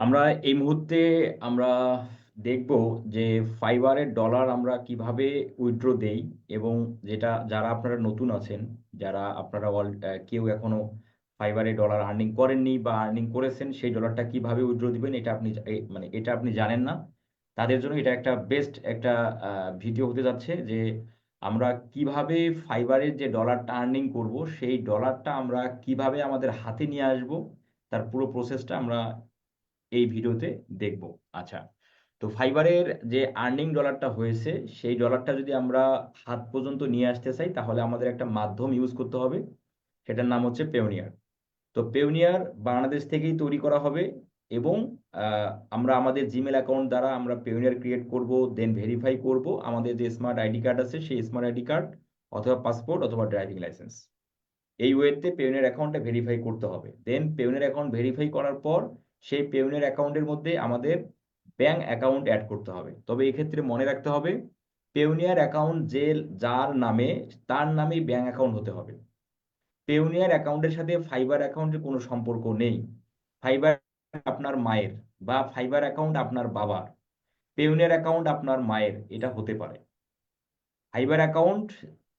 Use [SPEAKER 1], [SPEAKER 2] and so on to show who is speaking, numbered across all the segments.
[SPEAKER 1] আমরা এই মুহূর্তে আমরা দেখব যে ফাইবারের ডলার আমরা কীভাবে উইথড্র দেই এবং যেটা, যারা আপনারা নতুন আছেন, যারা আপনারা অল কেউ এখনও ফাইবারে ডলার আর্নিং করেননি বা আর্নিং করেছেন, সেই ডলারটা কীভাবে উইথড্র দিবেন এটা আপনি মানে এটা আপনি জানেন না। তাদের জন্য এটা একটা বেস্ট একটা ভিডিও হতে যাচ্ছে যে আমরা কীভাবে ফাইবারের যে ডলারটা আর্নিং করব, সেই ডলারটা আমরা কীভাবে আমাদের হাতে নিয়ে আসব, তার পুরো প্রসেসটা আমরা এই ভিডিওতে দেখব। আচ্ছা তো ফাইবারের যে আর্নিং ডলারটা হয়েছে, সেই ডলারটা যদি আমরা হাত পর্যন্ত নিয়ে আসতে চাই, তাহলে আমাদের একটা মাধ্যম ইউজ করতে হবে। সেটার নাম হচ্ছে পেওনিয়ার তো পেওনিয়ার বাংলাদেশ থেকেই তৈরি করা হবে এবং আমরা আমাদের জিমেল অ্যাকাউন্ট দ্বারা আমরা পেওনিয়ার ক্রিয়েট করব দেন ভেরিফাই করব। আমাদের যে স্মার্ট আইডি কার্ড আছে, সেই স্মার্ট আইডি কার্ড অথবা পাসপোর্ট অথবা ড্রাইভিং লাইসেন্স এই ওয়েতে পেওনের অ্যাকাউন্টটা ভেরিফাই করতে হবে। দেন পেওনের অ্যাকাউন্ট ভেরিফাই করার পর সেই পেওনের অ্যাকাউন্টের মধ্যে আমাদের ব্যাংক অ্যাকাউন্ট অ্যাড করতে হবে। তবে এক্ষেত্রে মনে রাখতে হবে, পেউনিয়ার অ্যাকাউন্ট যে যার নামে, তার নামেই ব্যাংক অ্যাকাউন্ট হতে হবে। পেউনিয়ার অ্যাকাউন্টের সাথে ফাইবার অ্যাকাউন্টের কোনো সম্পর্ক নেই। ফাইবার আপনার মায়ের বা ফাইবার অ্যাকাউন্ট আপনার বাবার। পেউনিয়ার অ্যাকাউন্ট আপনার মায়ের, এটা হতে পারে। ফাইবার অ্যাকাউন্ট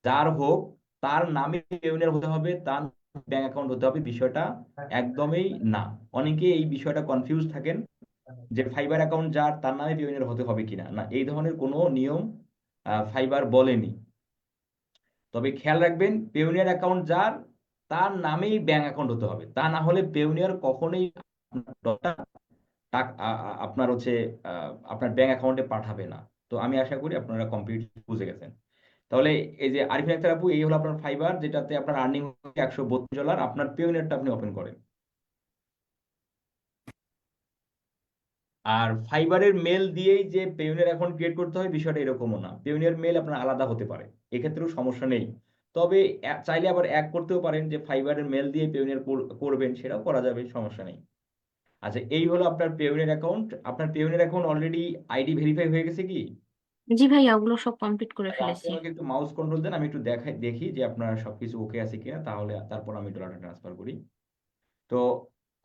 [SPEAKER 1] যার হোক, তার নামে পেউনিয়ার হতে হবে, তার ব্যাংক অ্যাকাউন্ট হতে হবে, বিষয়টা একদমই না। অনেকে এই বিষয়টা কনফিউজ থাকেন যে ফাইবার অ্যাকাউন্ট যার, তার নামে পেওনিয়ার হতে হবে কিনা। না, এই ধরনের কোনো নিয়ম ফাইবার বলেনি। তবে খেয়াল রাখবেন পেওনিয়ার অ্যাকাউন্ট যার, তার নামেই ব্যাংক অ্যাকাউন্ট হতে হবে। তা না হলে পেওনিয়ার কখনোই আপনার হচ্ছে আপনার ব্যাংক অ্যাকাউন্টে পাঠাবে না। তো আমি আশা করি আপনারা কমপ্লিট বুঝে গেছেন। তাহলে এই যে আরিফিন আক্তার আপু, এই হলো আপনার ফাইবার যেটাতে আপনার আর্নিং একশো বত্রিশ ডলার আপনার পেওনিয়ারটা আপনি ওপেন করেন। আর ফাইবারের মেল দিয়েই যে পেওনিয়ার অ্যাকাউন্ট ক্রিয়েট করতে হয়, বিষয়টা এরকমও না। পেওনিয়ার মেল আপনার আলাদা হতে পারে। এক্ষেত্রেও সমস্যা নেই। তবে চাইলে আবার এক করতেও পারেন যে ফাইবারের মেল দিয়ে পেওনিয়ার করবেন, সেটাও করা যাবে, সমস্যা নেই। আচ্ছা এই হলো আপনার পেওনিয়ার অ্যাকাউন্ট আপনার Payoneer account already ID verify হয়ে গেছে কি?
[SPEAKER 2] জি ভাইয়া ওগুলো সব কমপ্লিট করে
[SPEAKER 1] তাহলে আপনি
[SPEAKER 2] ফেলেছি।
[SPEAKER 1] আমাকে একটু মাউস কন্ট্রোল দেন আমি একটু দেখাই দেখি যে আপনার সবকিছু ওকে আছে কিনা তাহলে তারপর আমি ডলারটা ট্রান্সফার করি। তো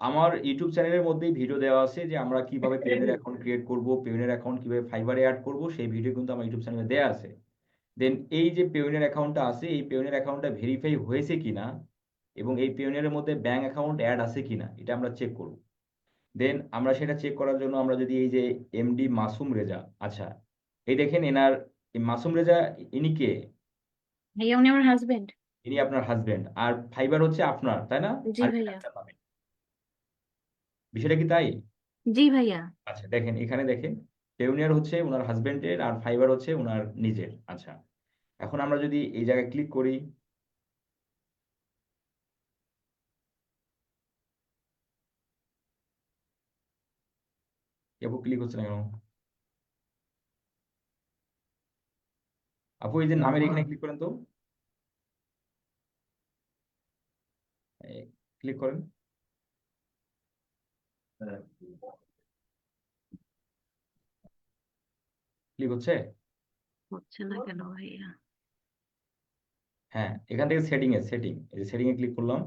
[SPEAKER 1] আমার ইউটিউব চ্যানেলের মধ্যেই ভিডিও দেওয়া আছে যে আমরা কীভাবে পেওনিয়ার অ্যাকাউন্ট ক্রিয়েট করব পেওনিয়ার অ্যাকাউন্ট কীভাবে ফাইবারে অ্যাড করব সেই ভিডিও কিন্তু আমার ইউটিউব চ্যানেলে দেওয়া আছে। দেন এই যে পেওনিয়ার অ্যাকাউন্টটা আছে এই পেওনিয়ার অ্যাকাউন্টটা ভেরিফাই হয়েছে কিনা এবং এই পেওনিয়ারের মধ্যে ব্যাংক অ্যাকাউন্ট অ্যাড আছে কিনা এটা আমরা চেক করব। দেন আমরা সেটা চেক করার জন্য আমরা যদি এই যে এমডি মাসুম রেজা আচ্ছা এই দেখেন এনার এই মাসুম রেজা ইনি কে?
[SPEAKER 2] ভাইয়া উনি আমার হাজবেন্ড
[SPEAKER 1] ইনি আপনার হাজবেন্ড আর ফাইবার হচ্ছে আপনার তাই না?
[SPEAKER 2] জি
[SPEAKER 1] আর
[SPEAKER 2] ভাইয়া।
[SPEAKER 1] একটা বিষয়টা কি তাই?
[SPEAKER 2] জি ভাইয়া।
[SPEAKER 1] আচ্ছা দেখেন এখানে দেখেন পেউনিয়ার হচ্ছে ওনার হাজবেন্ডের আর ফাইবার হচ্ছে ওনার নিজের। আচ্ছা এখন আমরা যদি এই জায়গায় ক্লিক করি ক্লিক হচ্ছে না কেন আপু এই যে নামের এখানে ক্লিক করেন তো। ক্লিক করেন। ক্লিক হচ্ছে?
[SPEAKER 2] হচ্ছে না কেন ভাইয়া?
[SPEAKER 1] হ্যাঁ এখান থেকে সেটিং এ সেটিং এই যে সেটিং এ ক্লিক করলাম।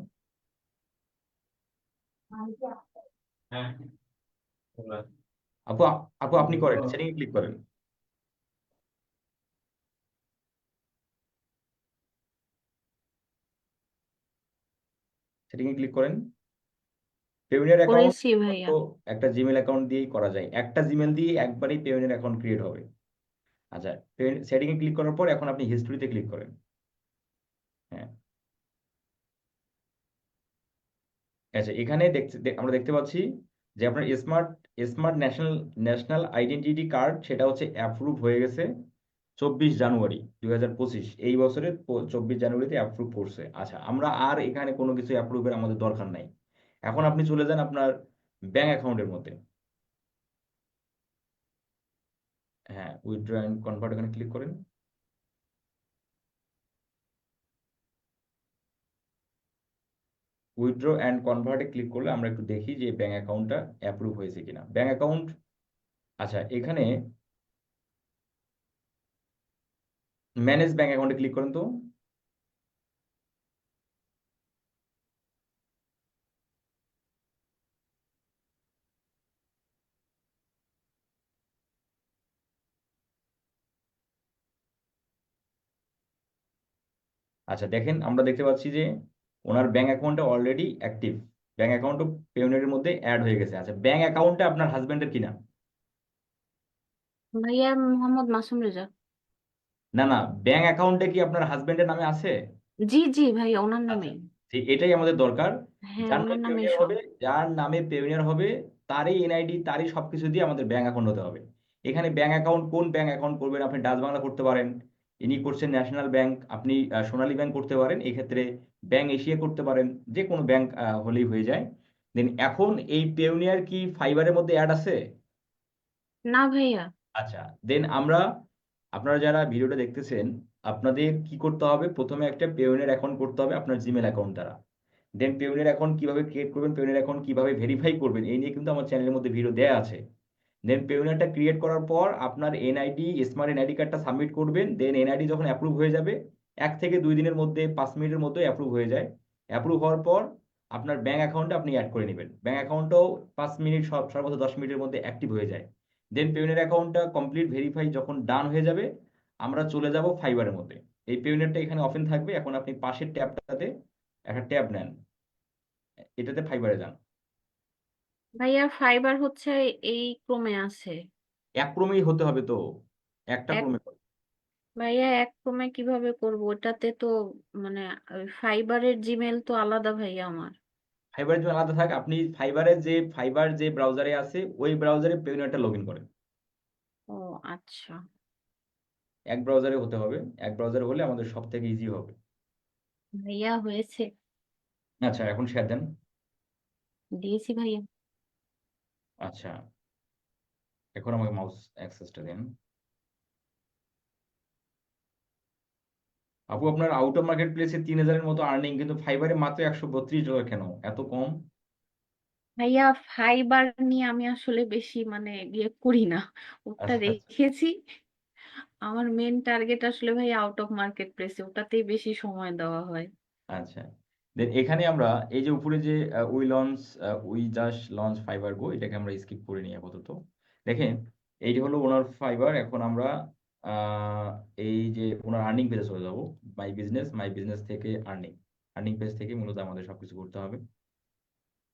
[SPEAKER 1] আপু আপু আপনি করেন সেটিং এ ক্লিক করেন। সেটিং এ ক্লিক করেন। পেউনিয়ার অ্যাকাউন্ট
[SPEAKER 2] করেছি ভাইয়া।
[SPEAKER 1] একটা জিমেল অ্যাকাউন্ট দিয়েই করা যায়। একটা জিমেল দিয়ে একবারই পেউনিয়ার অ্যাকাউন্ট ক্রিয়েট হবে। আচ্ছা সেটিং এ ক্লিক করার পর এখন আপনি হিস্ট্রিতে ক্লিক করেন। হ্যাঁ। আচ্ছা এখানে দেখতে আমরা দেখতে পাচ্ছি যে আপনার smart smart national national identity card সেটা হচ্ছে অ্যাপ্রুভ হয়ে গেছে। চব্বিশ জানুয়ারি দুই হাজার পঁচিশ, এই বছরের চব্বিশ জানুয়ারিতে অ্যাপ্রুভ করছে। আচ্ছা আমরা আর এখানে কোনো কিছু অ্যাপ্রুভের আমাদের দরকার নাই। এখন আপনি চলে যান আপনার ব্যাংক অ্যাকাউন্টের মধ্যে। হ্যাঁ উইথড্র অ্যান্ড কনভার্ট এখানে ক্লিক করেন। উইথড্র অ্যান্ড কনভার্টে ক্লিক করলে আমরা একটু দেখি যে ব্যাংক অ্যাকাউন্টটা অ্যাপ্রুভ হয়েছে কিনা। ব্যাংক অ্যাকাউন্ট আচ্ছা এখানে ম্যানেজ ব্যাংক অ্যাকাউন্টে ক্লিক করেন তো। আচ্ছা দেখেন আমরা দেখতে পাচ্ছি যে ওনার ব্যাংক অ্যাকাউন্টে অলরেডি অ্যাক্টিভ ব্যাংক অ্যাকাউন্টও পেমেন্টের মধ্যে অ্যাড হয়ে গেছে। আচ্ছা ব্যাংক অ্যাকাউন্টটা আপনার হাজবেন্ডের কিনা?
[SPEAKER 2] ভাইয়া, মোহাম্মদ মাসুম রেজা।
[SPEAKER 1] না না ব্যাংক অ্যাকাউন্টে কি আপনার হাজবেন্ডের নামে আছে?
[SPEAKER 2] জি জি ভাইয়া ওনার
[SPEAKER 1] আচ্ছা
[SPEAKER 2] নামে
[SPEAKER 1] ঠিক এটাই আমাদের দরকার।
[SPEAKER 2] হ্যাঁ
[SPEAKER 1] যার
[SPEAKER 2] ওনার
[SPEAKER 1] নামে
[SPEAKER 2] নামে সব।
[SPEAKER 1] হবে যার নামে পেওনিয়ার হবে তারই এনআইডি তারই সবকিছু দিয়ে আমাদের ব্যাংক অ্যাকাউন্ট হতে হবে। এখানে ব্যাংক অ্যাকাউন্ট কোন ব্যাংক অ্যাকাউন্ট করবেন? আপনি ডাচ বাংলা করতে পারেন। ইনি করছেন ন্যাশনাল ব্যাংক আপনি সোনালী ব্যাংক করতে পারেন। এক্ষেত্রে ব্যাংক এশিয়া করতে পারেন। যে কোনো ব্যাংক হলেই হয়ে যায়। দেন এখন এই পেওনিয়ার কি ফাইবারের মধ্যে অ্যাড আছে?
[SPEAKER 2] না ভাইয়া।
[SPEAKER 1] আচ্ছা দেন আমরা আপনারা যারা ভিডিওটা দেখতেছেন, আপনাদের কি করতে হবে? প্রথমে একটা পেওনিয়ার অ্যাকাউন্ট করতে হবে আপনার জিমেল অ্যাকাউন্ট দ্বারা। দেন পেওনিয়ার অ্যাকাউন্ট কীভাবে ক্রিয়েট করবেন পেওনিয়ার অ্যাকাউন্ট কীভাবে ভেরিফাই করবেন, এই নিয়ে কিন্তু আমার চ্যানেলের মধ্যে ভিডিও দেওয়া আছে। দেন পেওনিয়ারটা ক্রিয়েট করার পর আপনার এনআইডি স্মার্ট এনআইডি কার্ডটা সাবমিট করবেন। দেন এনআইডি যখন অ্যাপ্রুভ হয়ে যাবে, এক থেকে দুই দিনের মধ্যে, পাঁচ মিনিটের মধ্যে অ্যাপ্রুভ হয়ে যায়। অ্যাপ্রুভ হওয়ার পর আপনার ব্যাঙ্ক অ্যাকাউন্টে আপনি অ্যাড করে নেবেন। ব্যাঙ্ক অ্যাকাউন্টও পাঁচ মিনিট সর্বোচ্চ দশ মিনিটের মধ্যে অ্যাক্টিভ হয়ে যায়। দেন পেওনিয়ার অ্যাকাউন্টটা কমপ্লিট ভেরিফাই যখন ডান হয়ে যাবে আমরা চলে যাব ফাইবারের মধ্যে। এই পেওনিয়ারটা এখানে ওপেন থাকবে। এখন আপনি পাশের ট্যাবটাতে একটা ট্যাব নেন। এটাতে ফাইবারে যান।
[SPEAKER 2] ভাইয়া ফাইবার হচ্ছে এই ক্রমে আছে।
[SPEAKER 1] এক ক্রমেই হতে হবে তো। একটা
[SPEAKER 2] এক
[SPEAKER 1] ক্রমে
[SPEAKER 2] ভাইয়া এক ক্রমে কীভাবে করব? ওটাতে তো মানে ফাইবারের জিমেল তো আলাদা ভাইয়া আমার।
[SPEAKER 1] ফাইবারের জন্য আলাদা থাকে আপনি ফাইবারের যে ফাইবার যে ব্রাউজারে আছে ওই ব্রাউজারে পেওনিয়ারটা লগ ইন করেন।
[SPEAKER 2] ও আচ্ছা।
[SPEAKER 1] এক ব্রাউজারে হতে হবে এক ব্রাউজারে হলে আমাদের সব থেকে ইজি হবে।
[SPEAKER 2] ভাইয়া হয়েছে।
[SPEAKER 1] আচ্ছা এখন শেয়ার দেন।
[SPEAKER 2] দিয়েছি ভাইয়া।
[SPEAKER 1] আচ্ছা। এখন আমাকে মাউস অ্যাক্সেসটা দেন। আপু আপনার আউট অফ মার্কেট প্লেসে তিন হাজারের মতো আর্নিং কিন্তু ফাইবারে মাত্র একশো বত্রিশ ডলার কেন? এত কম?
[SPEAKER 2] ভাইয়া ফাইবার নিয়ে আমি আসলে বেশি মানে ইয়ে করি না। ওটা
[SPEAKER 1] আচ্ছা। আচ্ছা
[SPEAKER 2] রেখেছি। আমার মেন টার্গেট আসলে ভাই আউট অফ মার্কেট প্লেসে ওটাতেই বেশি সময় দেওয়া হয়।
[SPEAKER 1] আচ্ছা। দেন এখানে আমরা এই যে উপরে যে we launch we just launch Fiverr go এটাকে আমরা স্কিপ করে নিই আপাতত। দেখেন এইটা হলো ওনার ফাইবার এখন আমরা এই যে ওনার আর্নিং পেজে চলে যাব। মাই বিজনেস মাই বিজনেস থেকে আর্নিং আর্নিং পেজ থেকে মূলত আমাদের সবকিছু করতে হবে।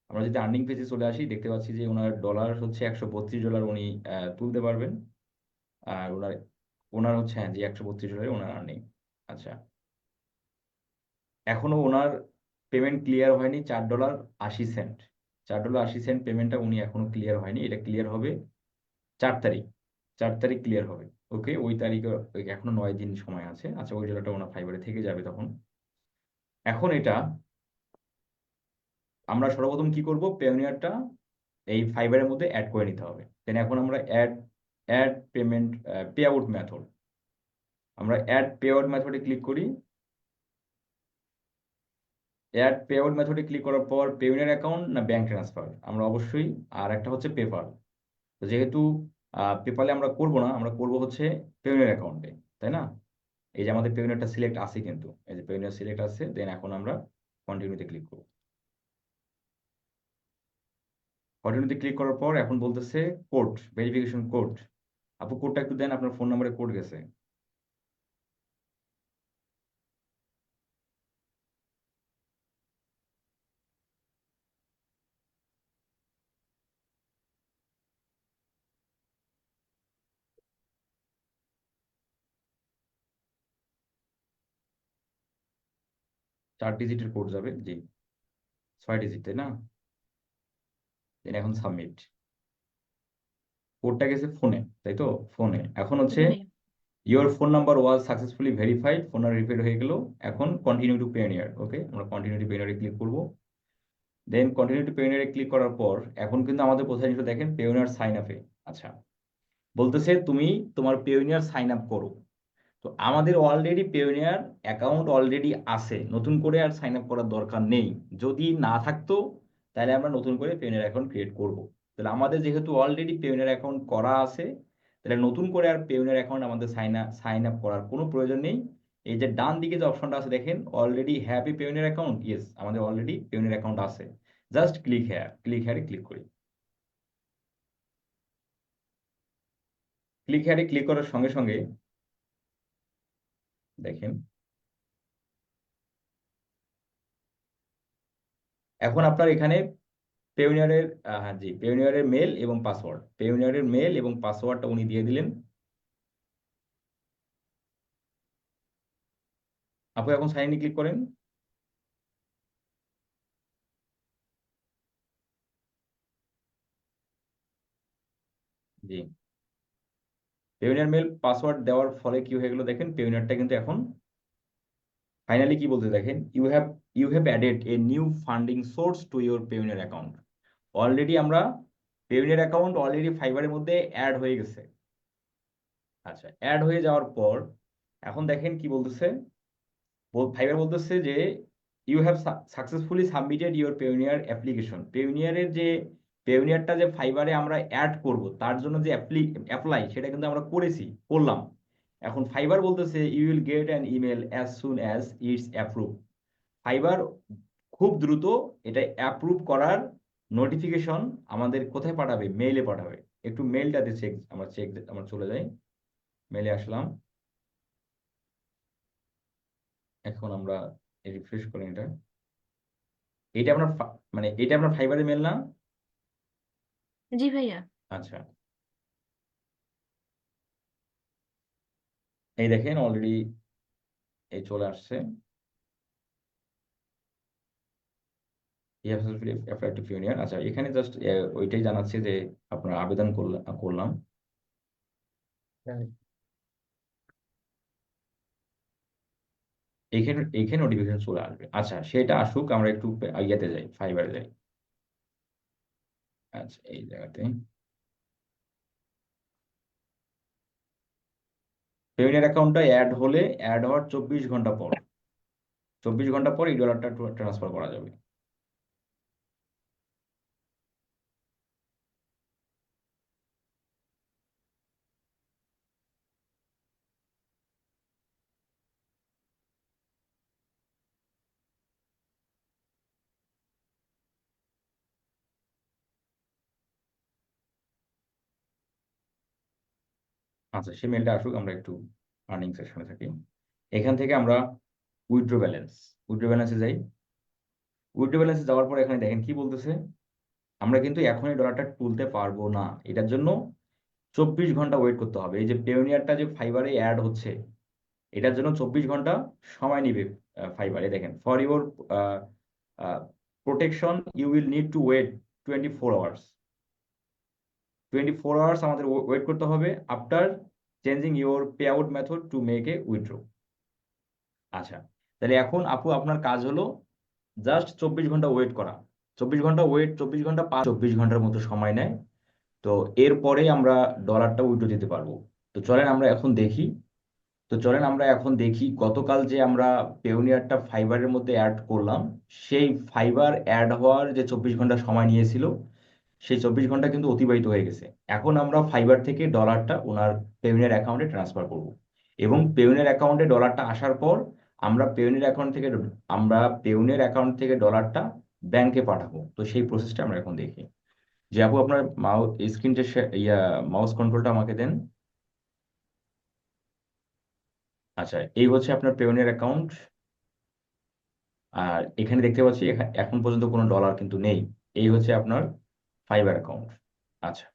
[SPEAKER 1] আমরা যদি আর্নিং পেজে চলে আসি, দেখতে পাচ্ছি যে ওনার ডলার হচ্ছে একশো বত্রিশ ডলার উনি তুলতে পারবেন। আর ওনার ওনার হচ্ছে হ্যাঁ যে একশো বত্রিশ ডলার ওনার আর্নিং আচ্ছা। এখনও ওনার পেমেন্ট ক্লিয়ার হয়নি, চার ডলার আশি সেন্ট চার ডলার আশি সেন্ট পেমেন্টটা উনি এখনও ক্লিয়ার হয়নি। এটা ক্লিয়ার হবে চার তারিখ। চার তারিখ ক্লিয়ার হবে। ওকে, ওই তারিখে এখনও নয় দিন সময় আছে। আচ্ছা ওই ডলারটা ওনার ফাইবারে থেকে যাবে তখন। এখন এটা আমরা সর্বপ্রথম কি করব? পেওনিয়ারটা এই ফাইবারের মধ্যে অ্যাড করে নিতে হবে। দেন এখন আমরা add add payment payout method আমরা অ্যাড পে আউট মেথডে ক্লিক করি। অ্যাড পে আউট মেথডে ক্লিক করার পর পেওনিয়ার অ্যাকাউন্ট না ব্যাংক ট্রান্সফার আমরা অবশ্যই আর একটা হচ্ছে পেপাল তো যেহেতু পেপালে আমরা করব না, আমরা করব হচ্ছে পেমেন্ট অ্যাকাউন্টে তাই না? এই যে আমাদের পেমেন্টটা সিলেক্ট আছে কিন্তু, এই যে পেমেন্ট সিলেক্ট আছে দেন এখন আমরা কন্টিনিউতে ক্লিক করব। কন্টিনিউতে ক্লিক করার পর এখন বলতেছে কোড ভেরিফিকেশন কোড আপু কোডটা একটু দেন, আপনার ফোন নাম্বারে কোড গেছে। চার ডিজিটের কোড যাবে জি। ছয় ডিজিট তাই না? দেন এখন সাবমিট কোডটা গেছে ফোনে তাই তো? ফোনে এখন হচ্ছে your phone number was successfully verified phone number verified হয়ে গেল। এখন কন্টিনিউ টু পেনিয়ার ওকে আমরা কন্টিনিউ টু পেনিয়ারে ক্লিক করব। দেন কন্টিনিউ টু পেনিয়ারে ক্লিক করার পর এখন কিন্তু আমাদের কোথায় যেটা দেখেন পেওনিয়ার সাইন আপে আচ্ছা। বলতেছে তুমি তোমার পেওনিয়ার সাইন আপ করো। তো আমাদের অলরেডি পেওনিয়ার অ্যাকাউন্ট অলরেডি আছে। নতুন করে আর সাইন আপ করার দরকার নেই। যদি না থাকতো, তাহলে আমরা নতুন করে পেওনিয়ার অ্যাকাউন্ট ক্রিয়েট করব। তাহলে আমাদের যেহেতু অলরেডি পেওনিয়ার অ্যাকাউন্ট করা আছে, তাহলে নতুন করে আর পেওনিয়ার অ্যাকাউন্ট আমাদের সাইন আপ সাইন আপ করার কোনো প্রয়োজন নেই। এই যে ডান দিকে যে অপশনটা আছে, দেখেন already happy Payoneer account yes আমাদের অলরেডি পেওনিয়ার অ্যাকাউন্ট আছে। জাস্ট ক্লিক হেয়ার ক্লিক হেয়ারে ক্লিক করি। ক্লিক হেয়ারে ক্লিক করার সঙ্গে সঙ্গে দেখেন। এখন আপনার এখানে পেউনিয়ারের হ্যাঁ জি, পেউনিয়ারের মেল এবং পাসওয়ার্ড পেউনিয়ারের মেল এবং পাসওয়ার্ডটা উনি দিয়ে দিলেন। আপু, এখন সাইন ইন ক্লিক করেন। জি। পেউনিয়ার মেল পাসওয়ার্ড দেওয়ার ফলে কি হয়ে গেল দেখেন? পেউনিয়ারটা কিন্তু এখন ফাইনালি কি বলতে দেখেন? You have you have added a new funding source to your Payoneer account already আমরা পেউনিয়ার অ্যাকাউন্ট অলরেডি ফাইবারের মধ্যে অ্যাড হয়ে গেছে। আচ্ছা অ্যাড হয়ে যাওয়ার পর এখন দেখেন কি বলতেছে? ফাইবার বলতেছে যে you have successfully submitted your Payoneer application পেউনিয়ারের যে পেউনিয়ারটা যে ফাইবারে আমরা অ্যাড করব, তার জন্য যে অ্যাপ্লাই সেটা কিন্তু আমরা করেছি, করলাম। এখন ফাইবার বলতেছে you will get an email as soon as it's approve Fiverr খুব দ্রুত এটা অ্যাপ্রুভ করার নোটিফিকেশন আমাদের কোথায় পাঠাবে? মেইলে পাঠাবে। একটু মেইলটাতে চেক আমরা চেক আমরা চলে যাই মেইলে আসলাম। এখন আমরা রিফ্রেশ করি এটা। এটা আপনার মানে এটা আপনার ফাইবারের মেল না।
[SPEAKER 2] জি ভাইয়া।
[SPEAKER 1] আচ্ছা। এই দেখেন অলরেডি এই চলে আসছে। ইউনিয়ন আচ্ছা এখানে জাস্ট ওইটাই জানাচ্ছে যে আপনার আবেদন করলাম। এইখানে এইখানে নোটিফিকেশন চলে আসবে। আচ্ছা সেটা আসুক আমরা একটু ইয়েতে যাই ফাইবারে যাই। আচ্ছা এই জায়গাতে পেমেন্টের অ্যাকাউন্টটা অ্যাড হলে অ্যাড হওয়ার চব্বিশ ঘণ্টা পর, চব্বিশ ঘণ্টা পর এই ডলারটা ট্রান্সফার করা যাবে। আচ্ছা সেই মেলটা আসুক, আমরা একটু আর্নিং সেকশনে থাকি। এখান থেকে আমরা উইথড্র ব্যালেন্স উইথড্র ব্যালেন্সে যাই। উইথড্র ব্যালেন্সে যাওয়ার পর এখানে দেখেন কি বলতেছে? আমরা কিন্তু এখনই ডলারটা তুলতে পারব না। এটার জন্য চব্বিশ ঘণ্টা ওয়েট করতে হবে। এই যে পেওনিয়ারটা যে ফাইবারে অ্যাড হচ্ছে, এটার জন্য চব্বিশ ঘণ্টা সময় নিবে ফাইবারে দেখেন for your protection you will need to wait twenty four hours twenty four hours আমাদের ওয়েট করতে হবে। After changing your payout method to make a withdraw আচ্ছা তাহলে এখন আপু আপনার কাজ হলো জাস্ট চব্বিশ ঘণ্টা ওয়েট করা। চব্বিশ ঘণ্টা ওয়েট চব্বিশ ঘণ্টা পাঁচ চব্বিশ ঘণ্টার মতো সময় নেয়। তো এরপরে আমরা ডলারটা উইথড্র দিতে পারব। তো চলেন আমরা এখন দেখি। তো চলেন আমরা এখন দেখি গতকাল যে আমরা পেউনিয়ারটা ফাইবারের মধ্যে অ্যাড করলাম, সেই ফাইবার অ্যাড হওয়ার যে চব্বিশ ঘণ্টা সময় নিয়েছিল সেই চব্বিশ ঘণ্টা কিন্তু অতিবাহিত হয়ে গেছে। এখন আমরা ফাইবার থেকে ডলারটা ওনার পেউনের অ্যাকাউন্টে ট্রান্সফার করব। এবং পেউনের অ্যাকাউন্টে ডলারটা আসার পর আমরা পেউনের অ্যাকাউন্ট থেকে, আমরা পেউনের অ্যাকাউন্ট থেকে ডলারটা ব্যাংকে পাঠাবো। তো সেই প্রসেসটা আমরা এখন দেখি। যে আপু, আপনার মাউস স্ক্রিনটা ইয়া মাউস কন্ট্রোলটা আমাকে দেন। আচ্ছা এই হচ্ছে আপনার পেউনের অ্যাকাউন্ট আর এখানে দেখতে পাচ্ছি, এখন পর্যন্ত কোনো ডলার কিন্তু নেই। এই হচ্ছে আপনার ফাইবার অ্যাকাউন্ট আচ্ছা।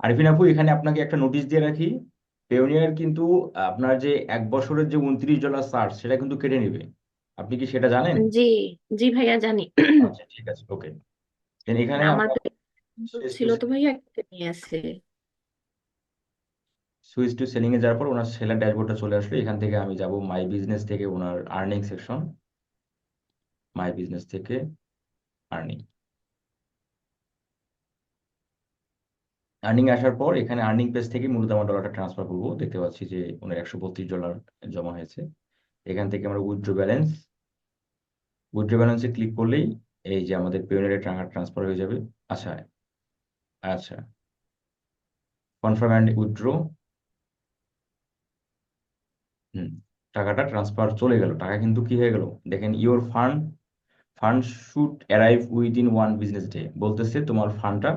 [SPEAKER 1] আরিফিন আপু এখানে আপনাকে একটা নোটিশ দিয়ে রাখি পেওনিয়ার কিন্তু আপনার যে এক বছরের যে উনত্রিশ ডলার চার্জ সেটা কিন্তু কেটে নেবে। আপনি কি সেটা জানেন?
[SPEAKER 2] জি জি ভাইয়া জানি।
[SPEAKER 1] আচ্ছা ঠিক আছে ওকে দেন এখানে
[SPEAKER 2] আমার ছিল তো ভাইয়া নিয়ে আছে
[SPEAKER 1] সুইচ টু সেলিং এ যাওয়ার পর ওনার সেলার ড্যাশবোর্ডটা চলে আসলো এখান থেকে আমি যাব মাই বিজনেস থেকে ওনার আর্নিং সেকশন মাই বিজনেস থেকে। আর্নিং আর্নিং আসার পর এখানে আর্নিং পেজ থেকে মূলত আমার ডলারটা ট্রান্সফার করব। দেখতে পাচ্ছি যে ওনার একশো বত্রিশ ডলার জমা হয়েছে। এখান থেকে আমরা উইথড্র ব্যালেন্স উইথড্র ব্যালেন্সে ক্লিক করলেই এই যে আমাদের পেমেন্টের টাকা ট্রান্সফার হয়ে যাবে। আচ্ছা আচ্ছা। কনফার্ম অ্যান্ড উইথড্র হুম, টাকাটা ট্রান্সফার চলে গেল। টাকা কিন্তু কি হয়ে গেল? দেখেন your fund fund should arrive within one business day বলতেছে তোমার ফান্ডটা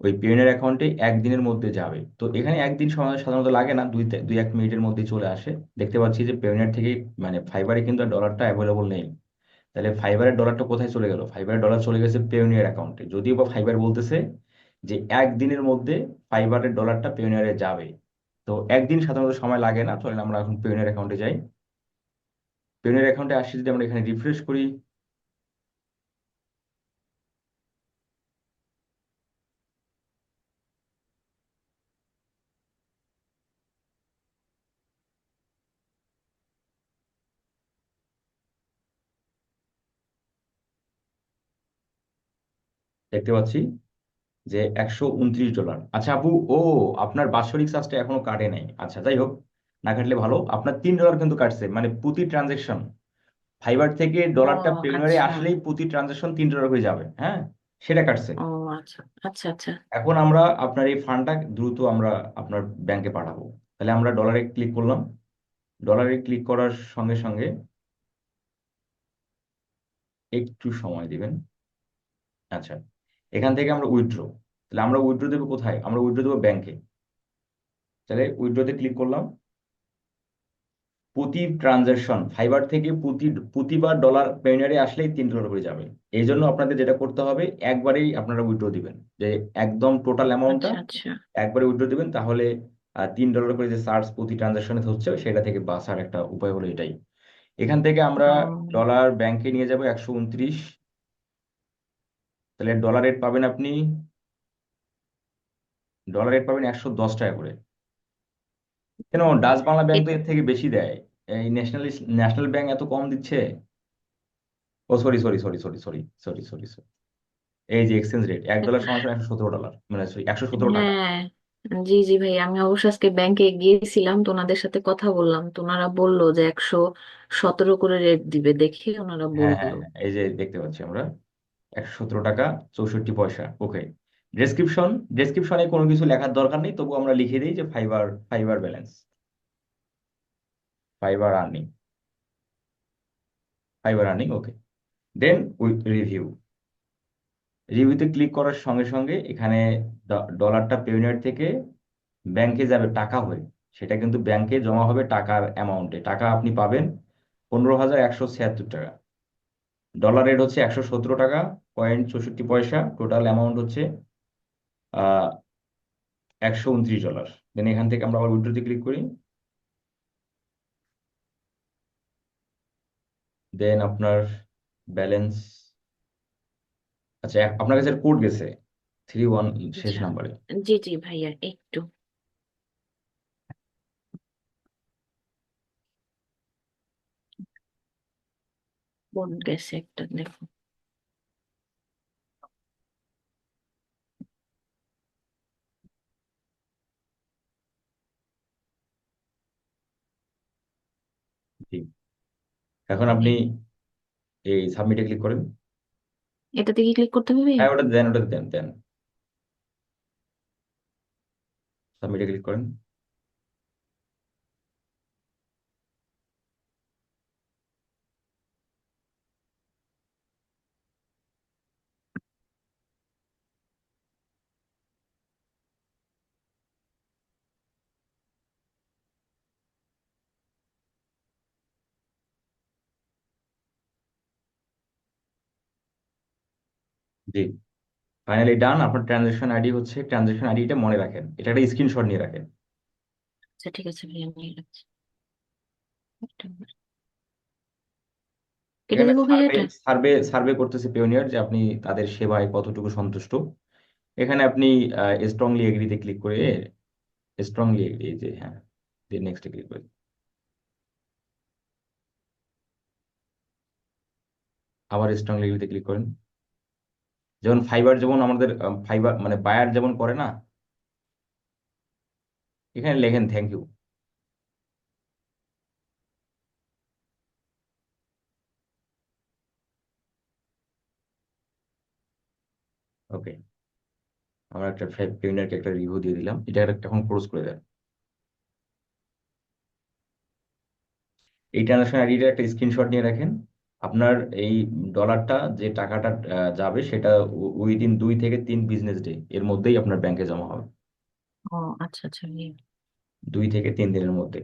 [SPEAKER 1] ওই পিওনের অ্যাকাউন্টে একদিনের মধ্যে যাবে। তো এখানে একদিন সময় সাধারণত লাগে না, দুই দুই এক মিনিটের মধ্যে চলে আসে। দেখতে পাচ্ছি যে পেওনিয়ার থেকে মানে ফাইবারে কিন্তু ডলারটা অ্যাভেলেবল নেই। তাহলে ফাইবারের ডলারটা কোথায় চলে গেল? ফাইবারের ডলার চলে গেছে পেওনিয়ার অ্যাকাউন্টে যদিও বা ফাইবার বলতেছে যে একদিনের মধ্যে ফাইবারের ডলারটা পেওনিয়ারে যাবে। তো একদিন সাধারণত সময় লাগে না, চলেন আমরা এখন পেওনিয়ার অ্যাকাউন্টে যাই। পেওনিয়ার অ্যাকাউন্টে আসি যদি আমরা এখানে রিফ্রেশ করি। দেখতে পাচ্ছি যে একশো উনত্রিশ ডলার। আচ্ছা আপু ও আপনার বাৎসরিক চার্জটা এখনও কাটে নাই। আচ্ছা যাই হোক না কাটলে ভালো। আপনার তিন ডলার কিন্তু কাটছে মানে প্রতি ট্রানজেকশন ফাইবার থেকে ডলারটা পেওনিয়ারে
[SPEAKER 2] আচ্ছা।
[SPEAKER 1] আসলেই প্রতি ট্রানজেকশন তিন ডলার হয়ে যাবে হ্যাঁ? সেটা কাটছে।
[SPEAKER 2] ও আচ্ছা আচ্ছা আচ্ছা।
[SPEAKER 1] এখন আমরা আপনার এই ফান্ডটা দ্রুত আমরা আপনার ব্যাংকে পাঠাবো। তাহলে আমরা ডলারে ক্লিক করলাম। ডলারে ক্লিক করার সঙ্গে সঙ্গে একটু সময় দিবেন। আচ্ছা। এখান থেকে আমরা উইথড্র তাহলে আমরা উইথড্র দেবো কোথায়? আমরা উইথড্র দেবো ব্যাংকে তাহলে উইথড্রতে ক্লিক করলাম। প্রতি ট্রানজাকশন ফাইবার থেকে প্রতি প্রতিবার ডলার পেওনিয়ারে আসলেই তিন ডলার হয়ে যাবে। এই জন্য আপনাদের যেটা করতে হবে একবারেই আপনারা উইথড্র দিবেন। যে একদম টোটাল অ্যামাউন্টটা
[SPEAKER 2] আচ্ছা আচ্ছা।
[SPEAKER 1] একবারে উইথড্র দিবেন তাহলে তিন ডলার করে যে চার্জ প্রতি ট্রানজাকশনে হচ্ছে সেটা থেকে বাঁচার একটা উপায় হলো এটাই। এখান থেকে আমরা ডলার ব্যাংকে নিয়ে যাব একশো উনত্রিশ তাহলে ডলার রেট পাবেন আপনি ডলার রেট পাবেন একশো দশ টাকা করে। কেন? ডাচ বাংলা ব্যাংক তো এর থেকে বেশি দেয়। এই ন্যাশনাল ন্যাশনাল ব্যাংক এত কম দিচ্ছে? ও sorry sorry sorry sorry sorry sorry sorry sorry এই যে এক্সচেঞ্জ রেট এক ডলার সমান সমান একশো সতেরো ডলার মানে সরি একশো সতেরো টাকা।
[SPEAKER 2] হ্যাঁ জি জি ভাই আমি অবশ্য আজকে ব্যাংকে গিয়েছিলাম তো ওনাদের সাথে কথা বললাম তো ওনারা বলল যে একশো সতেরো করে রেট দিবে দেখে ওনারা
[SPEAKER 1] হ্যাঁ হ্যাঁ
[SPEAKER 2] বলল
[SPEAKER 1] হ্যাঁ, এই যে দেখতে পাচ্ছি আমরা। একশো টাকা, চৌষট্টি পয়সা। ওকে ডেসক্রিপশন ডেসক্রিপশনে কোনো কিছু লেখার দরকার নেই তবু আমরা লিখে দিই যে Fiverr Fiverr balance Fiverr earning Fiverr earning okay then with review রিভিউতে ক্লিক করার সঙ্গে সঙ্গে এখানে ডলারটা পেওনিয়ার থেকে ব্যাংকে যাবে, টাকা হয়ে সেটা কিন্তু ব্যাংকে জমা হবে টাকার অ্যামাউন্টে টাকা আপনি পাবেন পনেরো হাজার একশো ছিয়াত্তর টাকা। ডলার রেট হচ্ছে একশো সতেরো টাকা পয়েন্ট চৌষট্টি পয়সা টোটাল অ্যামাউন্ট হচ্ছে একশো উনত্রিশ ডলার দেন এখান থেকে আমরা আবার উইথড্রোতে ক্লিক করি। দেন আপনার ব্যালেন্স আচ্ছা আপনার কাছে কোড গেছে থ্রি ওয়ান শেষ নাম্বারে
[SPEAKER 2] জি জি ভাইয়া একটু। কোড গেছে একটা দেখো
[SPEAKER 1] জি। এখন আপনি এই সাবমিটে ক্লিক করেন।
[SPEAKER 2] এটাতে কি ক্লিক করতে হবে?
[SPEAKER 1] হ্যাঁ ওটা দেন ওটা দেন দেন। সাবমিটে ক্লিক করেন। জি। ফাইনালি ডান আপনার ট্রানজেকশন আইডি হচ্ছে ট্রানজেকশন আইডিটা মনে রাখেন। এটা একটা স্ক্রিনশট নিয়ে রাখেন।
[SPEAKER 2] আচ্ছা ঠিক আছে ভাইয়া নিয়ে রাখছি। কেটে
[SPEAKER 1] এখানে
[SPEAKER 2] দেবো ভাইয়া
[SPEAKER 1] সার্ভে
[SPEAKER 2] এটা?
[SPEAKER 1] সার্ভে সার্ভে করতেছে পেওনিয়ার যে আপনি তাদের সেবায় কতটুকু সন্তুষ্ট। এখানে আপনি স্ট্রংলি এগ্রিতে ক্লিক করে স্ট্রংলি এগ্রি যে হ্যাঁ দিয়ে নেক্সটে ক্লিক করে। আবার স্ট্রংলি এগ্রিতে ক্লিক করেন। যেমন ফাইবার যেমন আমাদের ফাইবার মানে বায়ার যেমন করে না, এখানে লেখেন থ্যাংক ইউ ওকে আমরা একটা পেওনিয়ারকে একটা রিভিউ দিয়ে দিলাম। এটা একটা- এখন ক্লোজ করে দেন। এই ট্রানজাকশন আইডিটা একটা স্ক্রিনশট নিয়ে রাখেন। আপনার এই ডলারটা যে টাকাটা যাবে সেটা উইদিন দুই থেকে তিন বিজনেস ডে এর মধ্যেই আপনার ব্যাংকে জমা হবে।
[SPEAKER 2] ও আচ্ছা আচ্ছা
[SPEAKER 1] দুই থেকে তিন দিনের মধ্যে।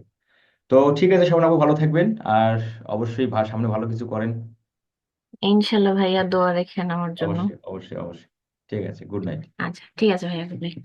[SPEAKER 1] তো ঠিক আছে শোভন আপু ভালো থাকবেন। আর অবশ্যই ভা- সামনে ভালো কিছু করেন।
[SPEAKER 2] ইনশাল্লাহ ভাইয়া দোয়া রেখেন আমার জন্য।
[SPEAKER 1] অবশ্যই অবশ্যই অবশ্যই। ঠিক আছে গুড নাইট
[SPEAKER 2] আচ্ছা ঠিক আছে ভাইয়া গুড নাইট